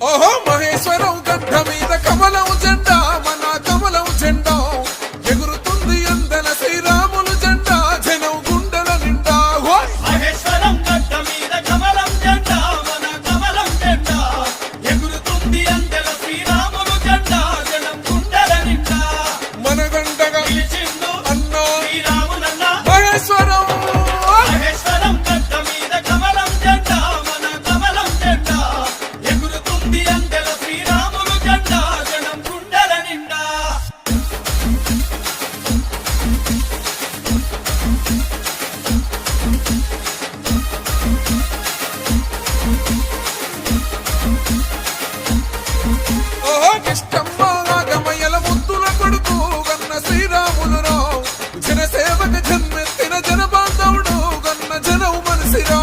Oho, Maheshwaram నిన్న జన్మెత్తిన జన బాంధవుడు గన్న జనవు మనసిరా.